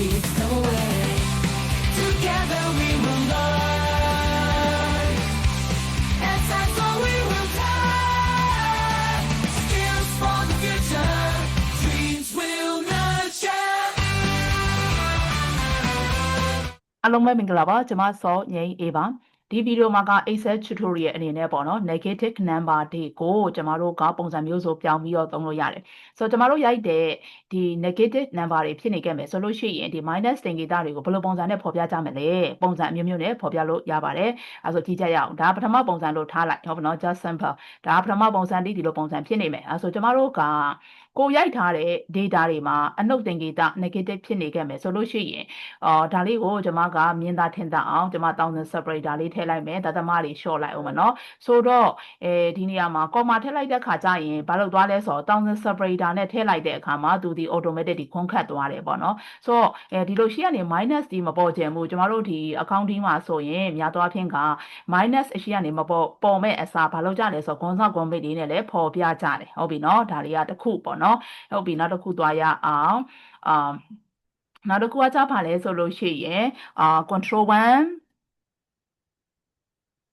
be no way. Together we will learn. And time so we will turn. Skills for the future. Dreams will nurture. အားလုံးပဲမင်္ဂလာပါကျွန်မစောငိမ့်အေးပါ ဒီဗီဒီယိုမှာက Excel tutorial အနေနဲ့ပေါ့နော် negative number တွေကိုကျွန်တော်တို့ကပုံစံမျိုးစုံပြောင်းပြီးတော့သုံးလို့ရတယ်ဆိုတော့ကျွန်တော်တို့ရိုက်တဲ့ဒီ negative number တွေဖြစ်နေခဲ့မယ်ဆိုလို့ရှိရင်ဒီ minus တင်ကိတာတွေကိုဘယ်လိုပုံစံနဲ့ဖော်ပြကြမလဲပုံစံအမျိုးမျိုးနဲ့ဖော်ပြလို့ရပါတယ်အဲဆိုကြည့်ကြရအောင်ဒါပထမပုံစံလို့ထားလိုက်ဟုတ်ပါနော် just simple ဒါပထမပုံစံဒီဒီလိုပုံစံဖြစ်နေမယ်အဲဆိုကျွန်တော်တို့ကကိုရိုက်ထားတဲ့ data တွေမှာအနုတ်တင်ကိတာ negative ဖြစ်နေခဲ့မယ်ဆိုလို့ရှိရင်အော်ဒါလေးကိုကျွန်မကမြင်သာထင်သာအောင်ကျွန်မ1000 separator လေးထည့်လိုက်မယ်တသမလေး short လိုက်အောင်မနော်ဆိုတော့အဲဒီနေရာမှာ comma ထည့်လိုက်တဲ့ခါကျရင်ဘာလို့သွားလဲဆိုတော့1000 separator နဲ့ထည့်လိုက်တဲ့အခါမှာသူဒီ automatic ဒီခွန်းခတ်သွားတယ်ပေါ့နော်ဆိုတော့အဲဒီလိုရှိကနေ minus ဒီမပေါ်ကျင်ဘူးကျွန်တော်တို့ဒီ accounting မှာဆိုရင်များသောအားဖြင့်က minus အရှိကနေမပေါ်ပေါ်မဲ့အစားဘာလို့ကြလဲဆိုတော့ခွန်ဆောက်ခွန်ပိတ်လေးနဲ့လည်းပေါ်ပြကြတယ်ဟုတ်ပြီနော်ဒါတွေကတစ်ခုပေါ့နော်ဟုတ်ပြီနောက်တစ်ခုသွားရအောင်အာနောက်တစ်ခုကကြပါလဲဆိုလို့ရှိရင်အာ control 1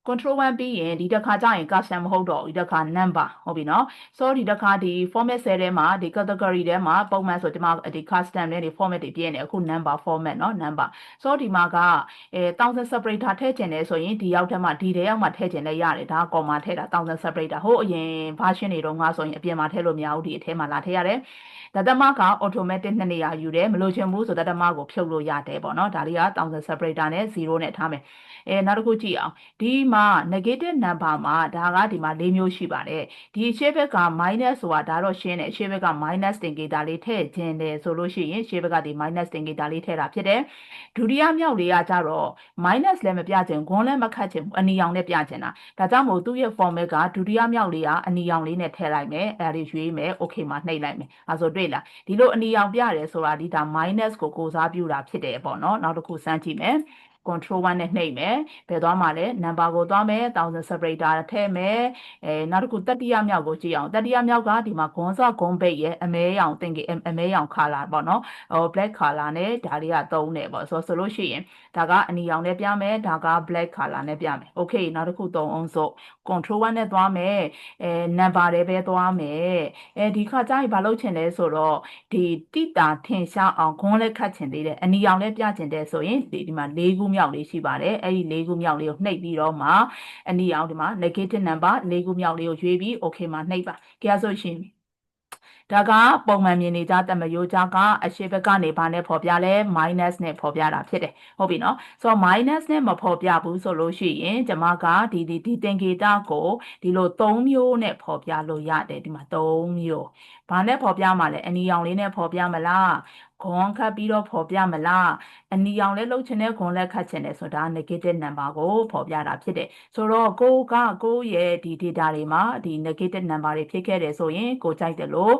control 1ပြီးရင်ဒီတစ်ခါကျရင် custom မဟုတ်တော့ဘူးဒီတစ်ခါ number ဟုတ်ပြီနော် so ဒီတစ်ခါဒီ format cell ထဲမှာဒီ category ထဲမှာပုံမှန်ဆိုဒီမှာဒီ custom နဲ့ဒီ format တွေပြည့်နေအခု number format เนาะ number so ဒီမှာကအဲ1000 separator ထည့်ခြင်းလဲဆိုရင်ဒီရောက်ထဲမှာဒီထဲရောက်မှာထည့်ခြင်းလဲရတယ်ဒါ comma ထည့်တာ1000 separator ဟိုအရင် version တွေတုန်းကဆိုရင်အပြင်မှာထည့်လို့မရဘူးဒီအထဲမှာလာထည့်ရတယ်ဒသမက automatic နှစ်နေရာယူတယ်မလို့ချင်ဘူးဆိုဒသမကိုဖြုတ်လို့ရတယ်ပေါ့နော်ဒါလေးက1000 separator နဲ့0နဲ့ထားမယ်အဲနောက်တစ်ခုကြည့်အောင်ဒီမှာ ာ negative number မှာဒါကဒီမှာ၄မျိုးရှိပါတယ်ဒီရှေ့ဘက်က minus ဆိုတာဒါတော့ရှင်းတယ်ရှေ့ဘက်က minus တင်ကေတာလေးထည့်ခြင်းတယ်ဆိုလို့ရှိရင်ရှေ့ဘက်ကဒီ minus တင်ကေတာလေးထည့်တာဖြစ်တယ်ဒုတိယမြောက်လေးကကြတော့ minus လည်းမပြခြင်းဂွန်းလည်းမခတ်ခြင်းအနီရောင်နဲ့ပြခြင်းတာဒါကြောင့်မို့သူ့ရဲ့ format ကဒုတိယမြောက်လေးကအနီရောင်လေးနဲ့ထည့်လိုက်မယ်အဲဒီရွေးမယ် okay မှာနှိပ်လိုက်မယ်အဲဆိုတွေ့လားဒီလိုအနီရောင်ပြတယ်ဆိုတာဒီဒါ minus ကိုကိုစားပြုတာဖြစ်တယ်ပေါ့နော်နောက်တစ်ခုစမ်းကြည့်မယ် control 1နဲ့နှိပ်မယ်ဘယ်သွားမှာလဲ number ကိုသွားမယ်1000 separator ထည့်မယ်အဲနောက်တစ်ခုတတိယမြောက်ကိုကြည့်အောင်တတိယမြောက်ကဒီမှာဂွန်စော့ဂွန်ပိတ်ရဲ့အမဲရောင်တင်ကေအမဲရောင် color ပေါ့နော်ဟို black color နဲ့ဒါလေးကသုံးတယ်ပေါ့ဆိုဆိုလို့ရှိရင်ဒါကအနီရောင်နဲ့ပြမယ်ဒါက black color နဲ့ပြမယ် okay နောက်တစ်ခုသုံးအောင်ဆို control 1နဲ့သွားမယ်အဲ number တွေပဲသွားမယ်အဲဒီခါကျရင်ဘာလုပ်ချင်လဲဆိုတော့ဒီတိတာထင်ရှားအောင်ဂွန်လည်းခတ်ချင်သေးတယ်အနီရောင်လည်းပြချင်တယ်ဆိုရင်ဒီဒီမှာ၄ခုမြောက်လေးရှိပါတယ်အဲ့ဒီ၄ခုမြောက်လေးကိုနှိပ်ပြီးတော့မှအနီရောင်ဒီမှာ negative number ၄ခုမြောက်လေးကိုရွေးပြီး okay မှာနှိပ်ပါကြဆိုရှင်ဒါကပုံမှန်မြင်နေကြတမယိုးကြကအရှိဘက်ကနေဘာနဲ့ဖော်ပြလဲ minus နဲ့ဖော်ပြတာဖြစ်တယ်ဟုတ်ပြီနော်ဆိုတော့ minus နဲ့မဖော်ပြဘူးဆိုလို့ရှိရင်ကျွန်မကဒီဒီဒီသင်္ကေတကိုဒီလို၃မျိုးနဲ့ဖော်ပြလို့ရတယ်ဒီမှာ၃မျိုးဘာနဲ့ဖော်ပြမှာလဲအနီရောင်လေးနဲ့ဖော်ပြမလား ခွန်ခတ်ပြီးတော့ဖော်ပြမလားအနီရောင်လေးလှုပ်ချင်တဲ့ခွန်လက်ခတ်ချင်တဲ့ဆိုတာ negative number ကိုဖော်ပြတာဖြစ်တယ်ဆိုတော့ကိုကကိုရဲ့ဒီ data တွေမှာဒီ negative number တွေဖြစ်ခဲ့တယ်ဆိုရင်ကိုကြိုက်တယ်လို့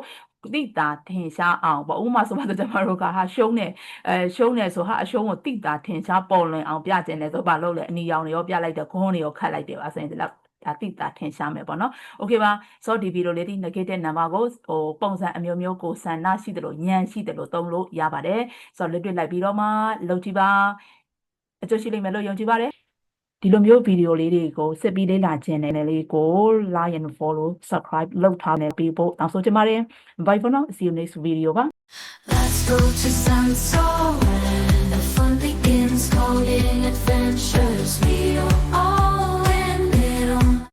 တိတာထင်ရှားအောင်ပေါ့ဥပမာဆိုမှတော့ကျွန်တော်တို့ကဟာရှုံးနေအဲရှုံးနေဆိုဟာအရှုံးကိုတိတာထင်ရှားပေါ်လွင်အောင်ပြကျင်တယ်ဆိုဘာလို့လဲအနီရောင်တွေရောပြလိုက်တယ်ခွန်းတွေရောခတ်လိုက်တယ်ပါဆိုရင်ဒီလောက် ဒါတိတာထင်ရှားမယ်ပေါ့နော်။ Okay ပါ။ဆိုတော့ဒီဗီဒီယိုလေးဒီ negative number ကိုဟိုပုံစံအမျိုးမျိုးကိုဆန္ဒရှိတယ်လို့ညံရှိတယ်လို့သုံးလို့ရပါတယ်။ဆိုတော့လက်တွေ့လိုက်ပြီးတော့မှလုပ်ကြည့်ပါ။အကျိုးရှိလိမ့်မယ်လို့ယုံကြည်ပါတယ်။ဒီလိုမျိုးဗီဒီယိုလေးတွေကိုစစ်ပြီးလေ့လာခြင်းနဲ့လေးကို like and follow subscribe လုပ်ထားနေပြီးဖို့တောင်းဆိုချင်ပါတယ်။ Bye for now. See you next video ပါ Let's go to Sansoran. The fun begins calling adventure.